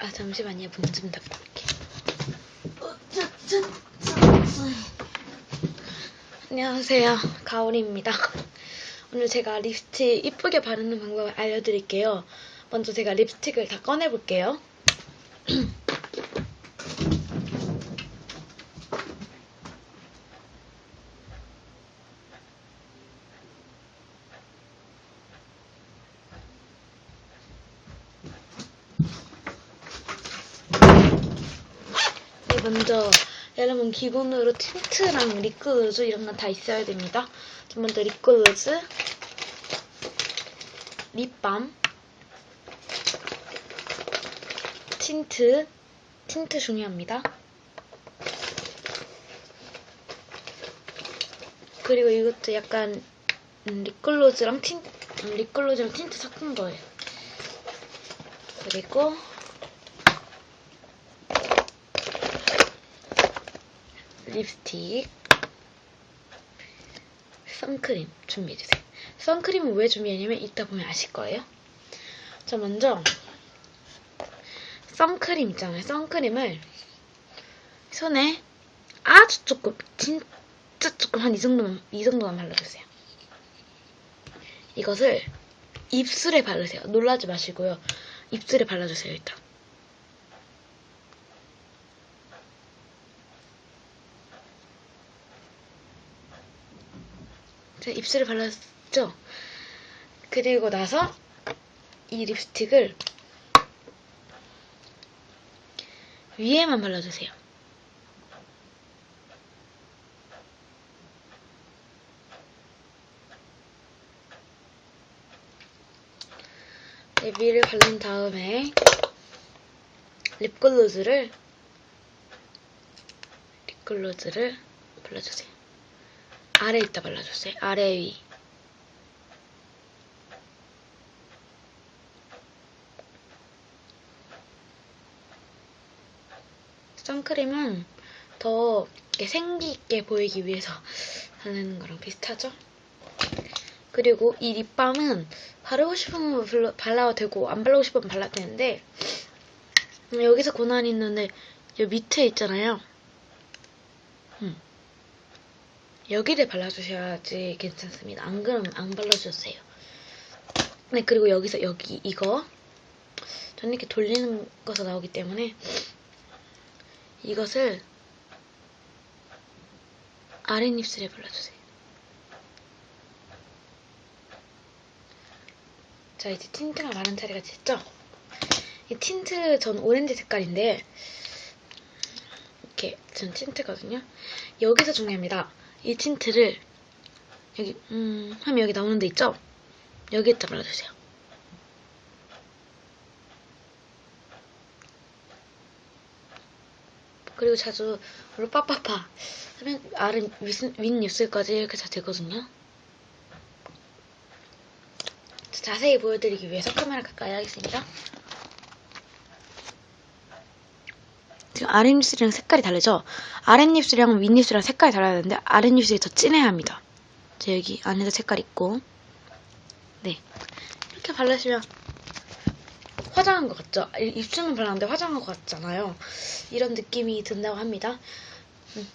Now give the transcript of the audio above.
아 잠시만요. 문 좀 닫고 올게 안녕하세요. 가오리입니다. 오늘 제가 립스틱 이쁘게 바르는 방법을 알려드릴게요. 먼저 제가 립스틱을 다 꺼내볼게요 먼저 여러분 기본으로 틴트랑 립글로즈 이런 건 다 있어야 됩니다. 자, 먼저 립글로즈, 립밤, 틴트, 틴트 중요합니다. 그리고 이것도 약간 음, 립글로즈랑 틴 음, 립글로즈랑 틴트 섞은 거예요. 그리고 립스틱, 선크림 준비해주세요. 선크림은 왜 준비했냐면 이따 보면 아실 거예요. 자, 먼저 선크림 있잖아요. 선크림을 손에 아주 조금, 진짜 조금 한 이 정도만, 이 정도만 발라주세요. 이것을 입술에 바르세요. 놀라지 마시고요. 입술에 발라주세요, 일단. 입술에 발랐죠? 그리고 나서 이 립스틱을 위에만 발라주세요. 네, 위를 바른 다음에 립글로즈를 립글로즈를 발라주세요. 아래 있다 발라주세요. 아래 위. 선크림은 더 생기 있게 보이기 위해서 하는 거랑 비슷하죠? 그리고 이 립밤은 바르고 싶으면 발라- 발라도 되고 안 바르고 싶으면 발라도 되는데 음, 여기서 고난이 있는데 여기 밑에 있잖아요. 음. 여기를 발라주셔야지 괜찮습니다. 안 그러면 안 발라주세요. 네, 그리고 여기서 여기 이거 저는 이렇게 돌리는 것서 나오기 때문에 이것을 아랫입술에 발라주세요. 자, 이제 틴트가 마른 차례가 됐죠? 이 틴트 전 오렌지 색깔인데 이렇게 전 틴트거든요. 여기서 중요합니다. 이 틴트를 여기 음 하면 여기 나오는 데 있죠? 여기에다 발라주세요. 그리고 자주 물로 빠빠빠 하면 아래 윗, 윗입술까지 이렇게 다 되거든요. 자세히 보여드리기 위해서 카메라 가까이 하겠습니다. 지금 아랫입술이랑 색깔이 다르죠? 아랫입술이랑 윗입술이랑 색깔이 달라야 되는데 아랫입술이 더 진해야 합니다. 자, 여기 안에도 색깔 있고 네 이렇게 바르시면 화장한 것 같죠? 이- 입술만 발랐는데 화장한 것 같잖아요. 이런 느낌이 든다고 합니다. 음,